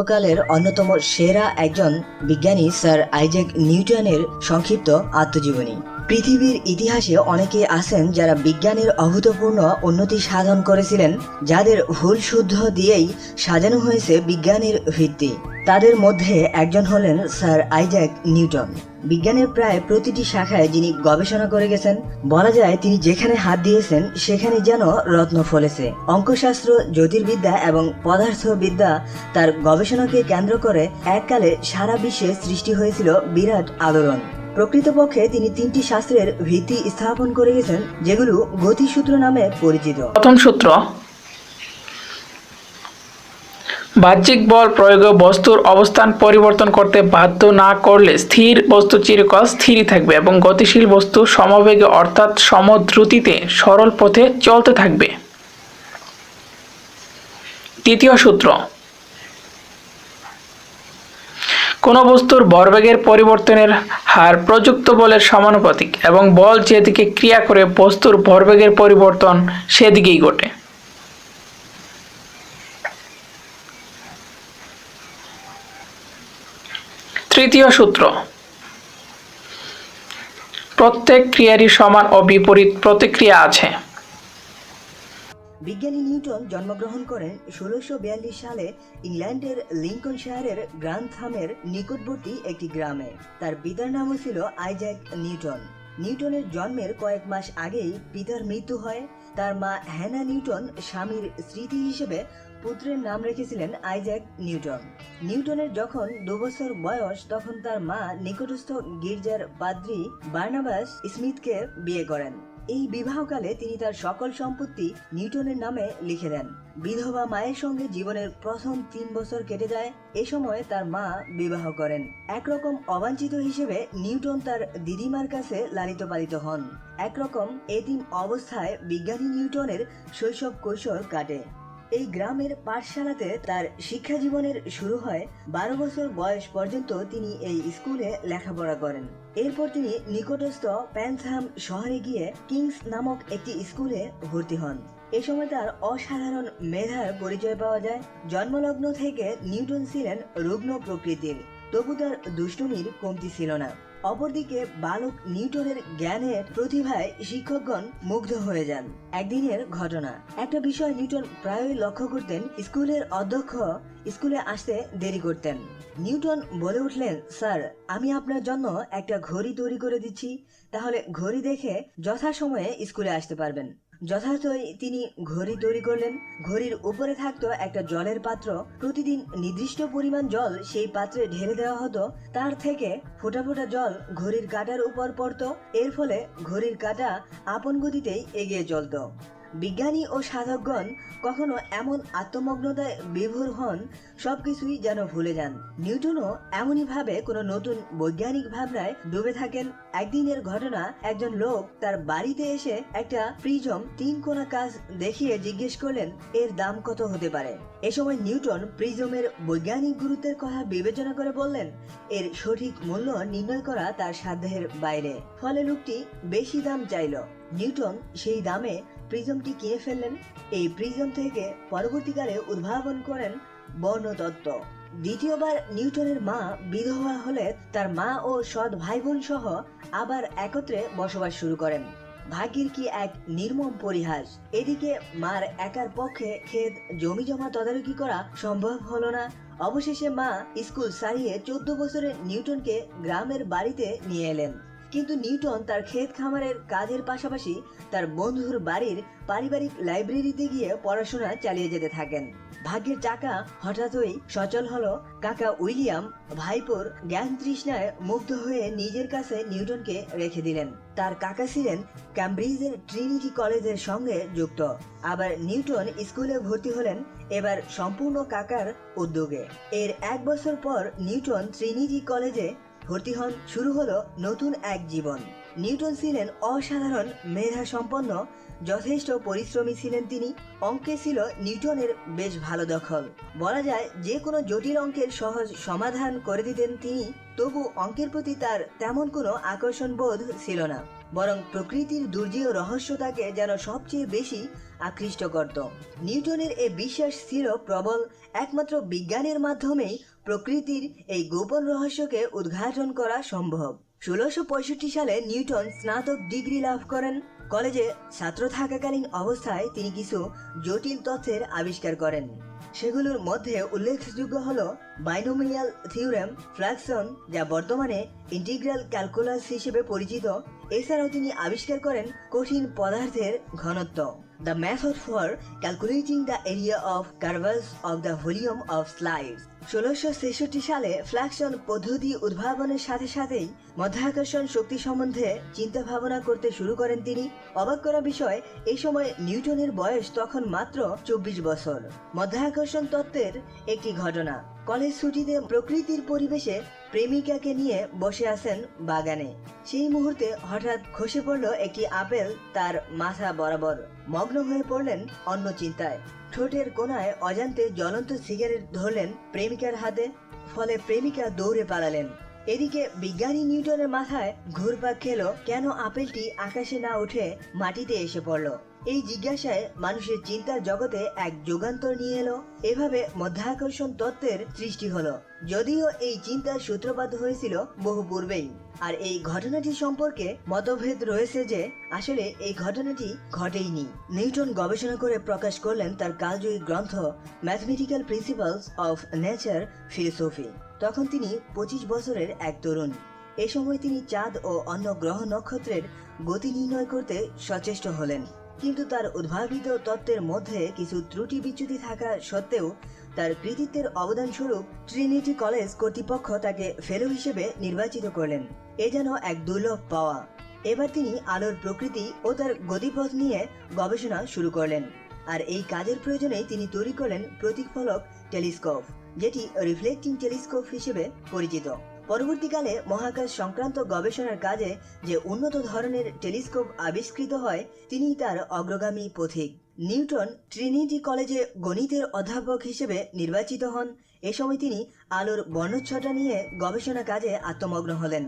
সর্বকালের অন্যতম সেরা একজন বিজ্ঞানী স্যার আইজেক নিউটনের সংক্ষিপ্ত আত্মজীবনী। পৃথিবীর ইতিহাসে অনেকে আছেন যারা বিজ্ঞানের অভূতপূর্ণ উন্নতি সাধন করেছিলেন, যাদের ভুল শুদ্ধ দিয়েই সাজানো হয়েছে বিজ্ঞানের ভিত্তি। তাদের মধ্যে একজন হলেন স্যার আইজ্যাক নিউটন। বিজ্ঞানের প্রায় প্রতিটি শাখায় যিনি গবেষণা করে গেছেন, বলা যায় তিনি যেখানে হাত দিয়েছেন, সেখানে যেন রত্ন ফলেছে। অঙ্কশাস্ত্র, জ্যোতির্বিদ্যা এবং পদার্থবিদ্যা তার গবেষণাকে কেন্দ্র করে এককালে সারা বিশ্বে সৃষ্টি হয়েছিল বিরাট আলোড়ন। প্রকৃতপক্ষে তিনি তিনটি শাস্ত্রের ভিত্তি স্থাপন করে গেছেন, যেগুলো গতিসূত্র নামে পরিচিত। প্রথম সূত্র, বাহ্যিক বল প্রয়োগে বস্তুর অবস্থান পরিবর্তন করতে বাধ্য না করলে স্থির বস্তু চিরকাল স্থিরই থাকবে এবং গতিশীল বস্তু সমবেগে অর্থাৎ সমদ্রুতিতে সরল পথে চলতে থাকবে। তৃতীয় সূত্র কোনো বস্তুর ভরবেগের পরিবর্তনের হার প্রযুক্ত বলের সমানুপাতিক এবং বল যেদিকে ক্রিয়া করে বস্তুর ভরবেগের পরিবর্তন সেদিকেই ঘটে। তৃতীয় সূত্র। প্রত্যেক ক্রিয়ারই সমান ও বিপরীত প্রতিক্রিয়া আছে। বিজ্ঞানী নিউটন জন্মগ্রহণ করেন ষোলোশো সালে ইংল্যান্ডের লিঙ্কন লিঙ্কনশায়ারের গ্রান্থামের নিকটবর্তী একটি গ্রামে। তার পিতার নামও ছিল আইজ্যাক নিউটন। নিউটনের জন্মের কয়েক মাস আগেই পিতার মৃত্যু হয়। তার মা হ্যানা নিউটন স্বামীর স্মৃতি হিসেবে পুত্রের নাম রেখেছিলেন আইজ্যাক নিউটন। নিউটনের যখন দুবছর বয়স, তখন তার মা নিকটস্থ গির্জার পাদ্রি বার্নাবাস স্মিথকে বিয়ে করেন। এই বিবাহকালে তিনি তার সকল সম্পত্তি নিউটনের নামে লিখে দেন। বিধবা মায়ের সঙ্গে জীবনের প্রথম তিন বছর কেটে যায়, এ সময় তার মা বিবাহ করেন। একরকম অবাঞ্ছিত হিসেবে নিউটন তার দিদিমার কাছে লালিত পালিত হন। একরকম এতিম অবস্থায় বিজ্ঞানী নিউটনের শৈশব কৈশোর কাটে। এই গ্রামের পাঠশালাতে তার শিক্ষা জীবনের শুরু হয় বারো বছর বয়স পর্যন্ত তিনি এই স্কুলে লেখাপড়া করেন। এরপর তিনি নিকটস্থ প্যান্থাম শহরে গিয়ে কিংস নামক একটি স্কুলে ভর্তি হন। এ সময় তার অসাধারণ মেধার পরিচয় পাওয়া যায়। জন্মলগ্ন থেকে নিউটন ছিলেন রুগ্ন প্রকৃতির। তবু তার দুষ্টুমির কমতি ছিল না। অপরদিকে বালক নিউটনের জ্ঞানের প্রতিভায় শিক্ষকগণ মুগ্ধ হয়ে যান। একদিনের ঘটনা। একটা বিষয় নিউটন প্রায়ই লক্ষ্য করতেন, স্কুলের অধ্যক্ষ স্কুলে আসতে দেরি করতেন। নিউটন বলে উঠলেন, স্যার, আমি আপনার জন্য একটা ঘড়ি তৈরি করে দিচ্ছি। তাহলে ঘড়ি দেখে যথাসময়ে স্কুলে আসতে পারবেন। যথার্থই তিনি ঘড়ি তৈরি করলেন। ঘড়ির উপরে থাকতো একটা জলের পাত্র। প্রতিদিন নির্দিষ্ট পরিমাণ জল সেই পাত্রে ঢেলে দেওয়া হতো। তার থেকে ফোটা ফোটা জল ঘড়ির কাঁটার উপর পড়তো। এর ফলে ঘড়ির কাঁটা আপন গতিতেই এগিয়ে চলতো। বিজ্ঞানী ও সাধকগণ কখনো এমন আত্মমগ্নতায় বিভোর হন, সবকিছুই যেন ভুলে যান। নিউটনও এমনইভাবে কোনো নতুন বৈজ্ঞানিক ভাবনায় ডুবে থাকেন। একদিনের ঘটনা, একজন লোক তার বাড়িতে এসে একটা প্রিজম তিন কোনা কাজ দেখিয়ে জিজ্ঞেস করলেন, এর দাম কত হতে পারে? এ সময় নিউটন প্রিজমের বৈজ্ঞানিক গুরুত্বের কথা বিবেচনা করে বললেন, এর সঠিক মূল্য নির্ণয় করা তার সাধ্যের বাইরে। ফলে লোকটি বেশি দাম চাইল। নিউটন সেই দামে প্রিজমটি কিনে ফেললেন? এই প্রিজম থেকে পরবর্তীকালে উদ্ভাবন করেন বর্ণতত্ত্ব দ্বিতীয়বার নিউটনের মা বিধবা হলে তার মা ও সৎ ভাই বোন সহ আবার একত্রে বসবাস শুরু করেন। ভাগ্যের কি এক নির্মম পরিহাস? এদিকে মার একার পক্ষে ক্ষেত জমি জমা তদারকি করা সম্ভব হলো না। অবশেষে মা স্কুল সারিয়ে চোদ্দ বছরের নিউটনকে গ্রামের বাড়িতে নিয়ে এলেন। কিন্তু নিউটন তার ক্ষেত খামারের কাজের পাশাপাশি তার বন্ধুর বাড়ির পারিবারিক লাইব্রেরিতে গিয়ে পড়াশোনা চালিয়ে যেতে থাকেন। ভাগ্যের চাকা হঠাৎই সচল হলো। কাকা উইলিয়াম ভাইপোর জ্ঞান তৃষ্ণায় মুগ্ধ হয়ে নিজের কাছে নিউটনকে রেখে দিলেন। তার কাকা ছিলেন ক্যামব্রিজের ট্রিনিটি কলেজের সঙ্গে যুক্ত। আবার নিউটন স্কুলে ভর্তি হলেন এবার সম্পূর্ণ কাকার উদ্যোগে। এর এক বছর পর নিউটন ট্রিনিটি কলেজে ভর্তি হন, শুরু হলো নতুন এক জীবন। নিউটন ছিলেন অসাধারণ মেধা সম্পন্ন, যথেষ্ট পরিশ্রমী ছিলেন তিনি, অঙ্কে ছিল নিউটনের বেশ ভালো দখল। বলা যায়, যে কোনো জটিল অঙ্কের সহজ সমাধান করে দিতেন তিনি, তবু অঙ্কের প্রতি তার তেমন কোনো আকর্ষণ বোধ ছিল না, বরং প্রকৃতির দুর্জয় রহস্য তাকে যেন সবচেয়ে বেশি আকৃষ্ট করত। নিউটনের এ বিশ্বাস ছিল প্রবল, একমাত্র বিজ্ঞানের মাধ্যমেই প্রকৃতির এই গোপন রহস্যকে উদ্ঘাটন করা সম্ভব। ষোলোশো সালে নিউটন স্নাতক ডিগ্রি লাভ করেন। কলেজে ছাত্র থাকাকালীন অবস্থায় তিনি কিছু জটিল তথ্যের আবিষ্কার করেন। সেগুলোর মধ্যে উল্লেখযোগ্য হল বাইনোমিয়াল থিওরেম ফ্ল্যাকশন যা বর্তমানে ইন্টিগ্রাল ক্যালকুলাস হিসেবে পরিচিত। এছাড়াও তিনি আবিষ্কার করেন কঠিন পদার্থের ঘনত্ব। The method for calculating the area of curves of the volume of slides ষোলোশো ছেষট্টি সালে ফ্ল্যাকশন পদ্ধতি উদ্ভাবনের সাথে সাথেই মধ্যাকর্ষণ শক্তি সম্বন্ধে চিন্তা ভাবনা করতে শুরু করেন তিনি। অবাক করা বিষয়, এই সময় নিউটনের বয়স তখন মাত্র চব্বিশ বছর। মধ্যাকর্ষণ তত্ত্বের একটি ঘটনা। কলেজ ছুটিতে প্রকৃতির পরিবেশে প্রেমিকাকে নিয়ে বসে আছেন বাগানে। সেই মুহূর্তে হঠাৎ খসে পড়ল একটি আপেল তার মাথা বরাবর। মগ্ন হয়ে পড়লেন অন্য চিন্তায়। ঠোঁটের কোনায় অজান্তে জ্বলন্ত সিগারেট ধরলেন প্রেমিকার হাতে, ফলে প্রেমিকা দৌড়ে পালালেন। এদিকে বিজ্ঞানী নিউটনের মাথায় ঘুরপাক খেলো কেন আপেলটি আকাশে না উঠে মাটিতে এসে পড়ল। এই জিজ্ঞাসায় মানুষের চিন্তার জগতে এক যুগান্তর নিয়ে এলো। এভাবে মধ্যাকর্ষণ তত্ত্বের সৃষ্টি হলো। যদিও এই চিন্তার সূত্রপাত হয়েছিল বহু পূর্বেই। আর এই ঘটনাটি সম্পর্কে মতভেদ রয়েছে যে, আসলে এই ঘটনাটি ঘটেইনি। নিউটন গবেষণা করে প্রকাশ করলেন তার কালজয়ী গ্রন্থ mathematical principles of nature philosophy. তখন তিনি পঁচিশ বছরের এক তরুণ। এ সময় তিনি চাঁদ ও অন্য গ্রহ নক্ষত্রের গতি নির্ণয় করতে সচেষ্ট হলেন। কিন্তু তার উদ্ভাবিত তত্ত্বের মধ্যে কিছু ত্রুটি বিচ্যুতি থাকা সত্ত্বেও তার কৃতিত্বের অবদান স্বরূপ ট্রিনিটি কলেজ কর্তৃপক্ষ তাকে ফেলো হিসেবে নির্বাচিত করলেন। এ যেন এক দুর্লভ পাওয়া। এবার তিনি আলোর প্রকৃতি ও তার গতিপথ নিয়ে গবেষণা শুরু করলেন। আর এই কাজের প্রয়োজনেই তিনি তৈরি করলেন প্রতিফলক টেলিস্কোপ, যেটি রিফ্লেক্টিং টেলিস্কোপ হিসেবে পরিচিত। পরবর্তীকালে মহাকাশ সংক্রান্ত গবেষণার কাজে যে উন্নত ধরনের টেলিস্কোপ আবিষ্কৃত হয় তিনি তার অগ্রগামী পথিক। নিউটন ট্রিনিটি কলেজে গণিতের অধ্যাপক হিসেবে নির্বাচিত হন। এ সময় তিনি আলোর বর্ণচ্ছটা নিয়ে গবেষণা কাজে আত্মমগ্ন হলেন।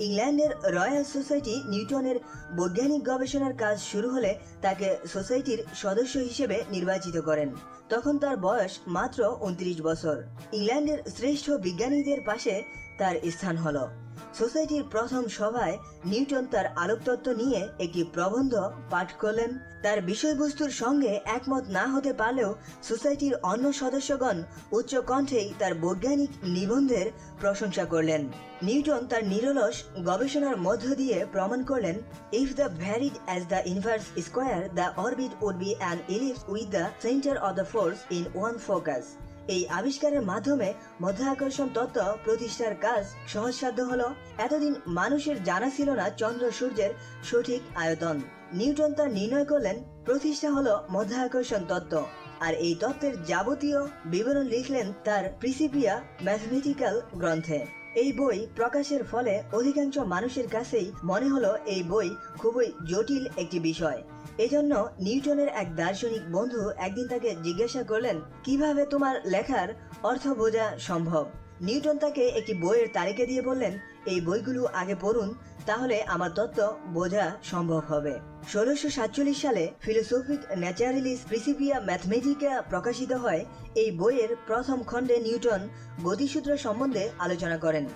ইংল্যান্ডের রয়্যাল সোসাইটি নিউটনের বৈজ্ঞানিক গবেষণার কাজ শুরু হলে তাকে সোসাইটির সদস্য হিসেবে নির্বাচিত করেন। তখন তার বয়স মাত্র উনত্রিশ বছর। ইংল্যান্ডের শ্রেষ্ঠ বিজ্ঞানীদের পাশে তার স্থান হলো। সোসাইটির প্রথম সভায় নিউটন তার আলোকতত্ত্ব নিয়ে একটি প্রবন্ধ পাঠ করলেন। তার বিষয়বস্তুর সঙ্গে একমত না হতে পারলেও সোসাইটির অন্য সদস্যগণ উচ্চ কণ্ঠেই তার বৈজ্ঞানিক নিবন্ধের প্রশংসা করলেন। নিউটন তার নিরলস গবেষণার মধ্য দিয়ে প্রমাণ করলেন if the varied as the inverse square the orbit would be an ellipse with the centre of the force in one focus এই আবিষ্কারের মাধ্যমে মধ্যাকর্ষণ তত্ত্ব প্রতিষ্ঠার কাজ সহজসাধ্য হল। এতদিন মানুষের জানা ছিল না চন্দ্র সূর্যের সঠিক আয়তন। নিউটন তা নির্ণয় করলেন, প্রতিষ্ঠা হলো মধ্যাকর্ষণ তত্ত্ব। আর এই তত্ত্বের যাবতীয় বিবরণ লিখলেন তার প্রিসিপিয়া ম্যাথমেটিক্যাল গ্রন্থে। এই বই প্রকাশের ফলে অধিকাংশ মানুষের কাছেই মনে হলো, এই বই খুবই জটিল একটি বিষয়। এজন্য নিউটনের এক দার্শনিক বন্ধু একদিন তাকে জিজ্ঞাসা করলেন, কীভাবে তোমার লেখার অর্থ বোঝা সম্ভব? নিউটন তাকে একটি বইয়ের তালিকা দিয়ে বললেন, এই বইগুলো আগে পড়ুন, তাহলে আমার তত্ত্ব বোঝা সম্ভব হবে। ষোলোশো সাতচল্লিশ সালে ফিলোসফিক ন্যাচারালিস প্রিসিপিয়া ম্যাথমেটিকা প্রকাশিত হয়। এই বইয়ের প্রথম খণ্ডে নিউটন গতিসূত্র সম্বন্ধে আলোচনা করেন।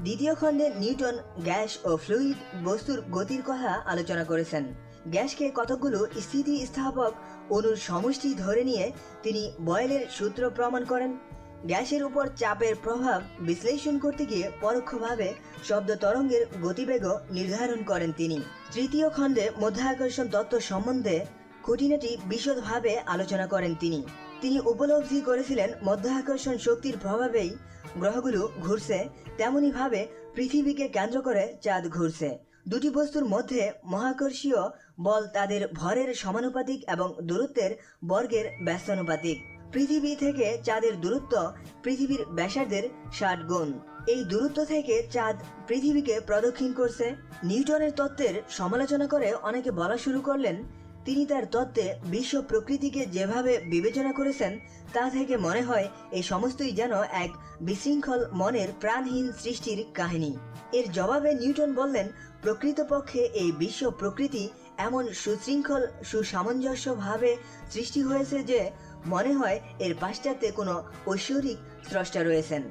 দ্বিতীয় খণ্ডে নিউটন গ্যাস ও ফ্লুইড বস্তুর গতির কথা আলোচনা করেছেন। গ্যাসকে কতগুলো স্থিতিস্থাপক অণুর সমষ্টি ধরে নিয়ে তিনি বয়েলের সূত্র প্রমাণ করেন। গ্যাসের উপর চাপের প্রভাব বিশ্লেষণ করতে গিয়ে পরোক্ষভাবে শব্দ তরঙ্গের গতিবেগ নির্ধারণ করেন তিনি। তৃতীয় খণ্ডে মধ্যাকর্ষণ তত্ত্ব সম্বন্ধে খুঁটিনাটি বিশদভাবে আলোচনা করেন তিনি। তিনি উপলব্ধি করেছিলেন মধ্যাকর্ষণ শক্তির প্রভাবেই গ্রহগুলো ঘুরছে, তেমনিভাবে পৃথিবীকে কেন্দ্র করে চাঁদ ঘুরছে। দুটি বস্তুর মধ্যে মহাকর্ষীয় বল তাদের ভরের সমানুপাতিক এবং দূরত্বের বর্গের ব্যস্তানুপাতিক। পৃথিবী থেকে চাঁদের দূরত্ব পৃথিবীর ব্যাসার্ধের ষাট গুণ। এই দূরত্ব থেকে চাঁদ পৃথিবীকে প্রদক্ষিণ করছে। নিউটনের তত্ত্বের সমালোচনা করে অনেকে বলা শুরু করলেন তিনি তার তত্ত্বে বিশ্ব প্রকৃতিকে যেভাবে বিবেচনা করেছেন, তা থেকে মনে হয় এই সমস্তই যেন এক বিশৃঙ্খল মনের প্রাণহীন সৃষ্টির কাহিনী। এর জবাবে নিউটন বললেন, প্রকৃতপক্ষে এই বিশ্ব প্রকৃতি এমন সুশৃঙ্খল, সুসামঞ্জস্যভাবে সৃষ্টি হয়েছে যে মনে হয় এর পাশ্চাত্যে কোনো ঐশ্বরিক স্রষ্টা রয়েছেন।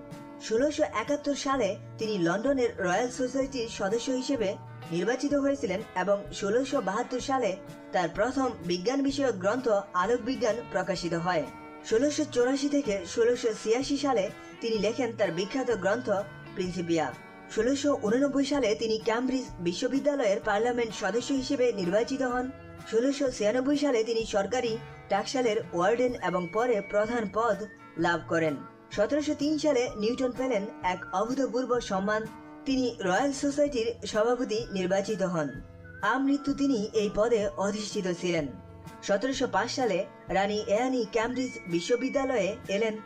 ষোলোশো একাত্তর সালে তিনি লন্ডনের রয়্যাল সোসাইটির সদস্য হিসেবে নির্বাচিত হয়েছিলেন এবং ষোলোশো বাহাত্তর সালে তার প্রথম বিজ্ঞান বিষয়ক গ্রন্থ আলোক বিজ্ঞান প্রকাশিত হয়। ষোলোশো চৌরাশি থেকে ষোলোশো ছিয়াশি সালে তিনি লেখেন তার বিখ্যাত গ্রন্থ প্রিন্সিপিয়া। ষোলোশো উননব্বই সালে তিনি ক্যামব্রিজ বিশ্ববিদ্যালয়ের পার্লামেন্ট সদস্য হিসেবে নির্বাচিত হন। ষোলোশো ছিয়ানব্বই সালে তিনি সরকারি টাকশালের ওয়ার্ডেন এবং পরে প্রধান পদ লাভ করেন। সতেরোশো তিন সালে নিউটন পেলেন এক অভূতপূর্ব সম্মান তিনি রয়্যাল সোসাইটির সভাপতি নির্বাচিত হন। আমৃত্যু তিনি এই পদে অধিষ্ঠিত ছিলেন। সতেরোশো পাঁচ সালে রানী এয়ানি ক্যামব্রিজ বিশ্ববিদ্যালয়ে এলেন।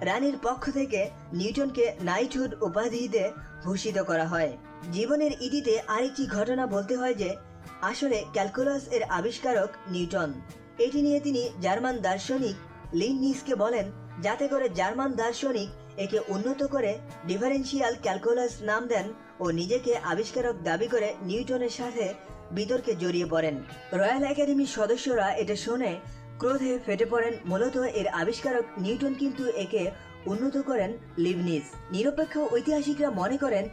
রানীর পক্ষ থেকে নিউটনকে নাইটহুড উপাধিতে ভূষিত করা হয়। জীবনের ইতিতে আরেকটি ঘটনা বলতে হয় যে, আসলে ক্যালকুলাস এর আবিষ্কারক নিউটন। এটি নিয়ে তিনি জার্মান দার্শনিক লিননিসকে বলেন, যাতে করে জার্মান দার্শনিক একে উন্নত করে ডিফারেন্সিয়াল ক্যালকুলাস নাম দেন ও নিজেকে আবিষ্কারক দাবি করে নিউটনের সাথে বিতর্কে জড়িয়ে পড়েন। রয়্যাল একাডেমির সদস্যরা এটা শুনে ক্রোধে ফেটে পড়েন। মূলত এর আবিষ্কারক নিউটন কিন্তু একে উন্নত করেন লিবনিস নিরপেক্ষ ঐতিহাসিকরা মনে করেন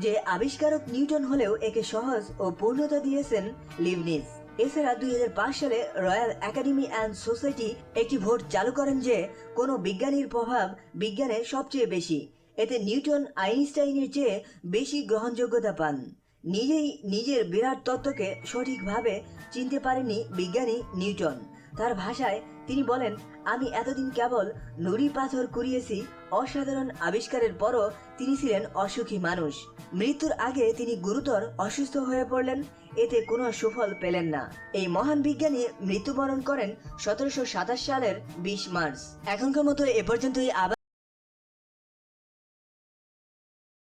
যে আবিষ্কারক নিউটন হলেও একে সহজ ও পূর্ণতা দিয়েছেন লিবনিস এছাড়া দুই সালে রয়্যাল একাডেমি অ্যান্ড সোসাইটি একটি ভোট চালু করেন যে কোনো বিজ্ঞানীর প্রভাব বিজ্ঞানে সবচেয়ে বেশি। এতে নিউটন আইনস্টাইনের চেয়ে বেশি গ্রহণযোগ্যতা পান। নিজেই নিজের বিরাট তত্ত্বকে সঠিকভাবে চিনতে পারেনি বিজ্ঞানী নিউটন। তার ভাষায় তিনি বলেন, আমি এতদিন কেবল নুড়ি পাথর কুড়িয়েছি, অসাধারণ আবিষ্কারের পরও তিনি ছিলেন অসুখী মানুষ। মৃত্যুর আগে তিনি গুরুতর অসুস্থ হয়ে পড়লেন, এতে কোনো সুফল পেলেন না। এই মহান বিজ্ঞানী মৃত্যুবরণ করেন সতেরোশো সাতাশ সালের বিশ মার্চ। এখনকার মতো এ পর্যন্তই, আবার